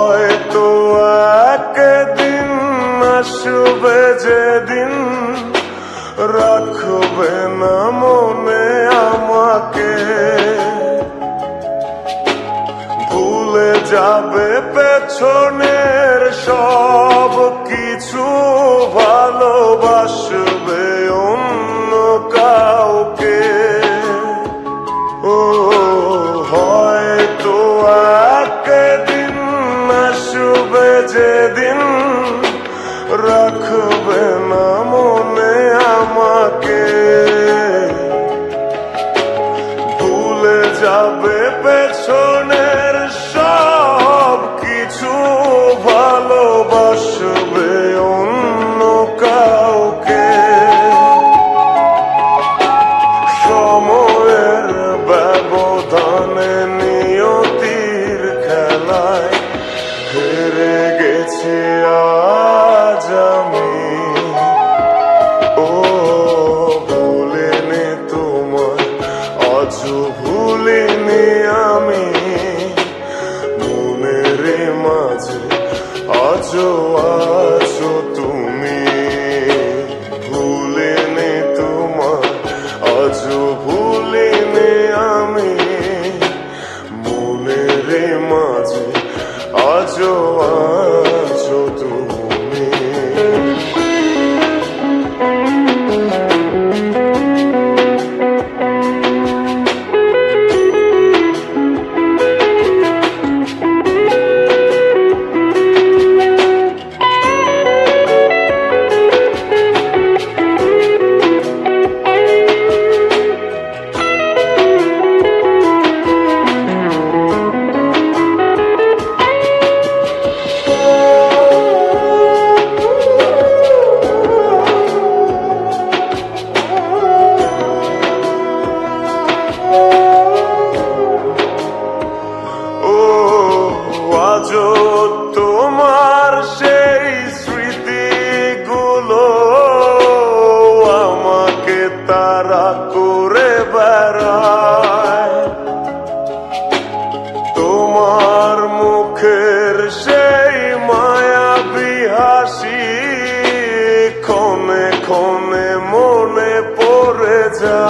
হয়তো একদিন আসবে যেদিন। রাখবে না মনে আমাকে। ভুলে যাবে পেছনের সব কিছু। খেলায় আমি। ও আমি। মাঝে তুমি। ভুলিনি তোমায় আজও তারা করে বেড়ায়। তোমার মুখের সেই মায়া বিহাসি ক্ষণে ক্ষণে মনে পড়ে যায়।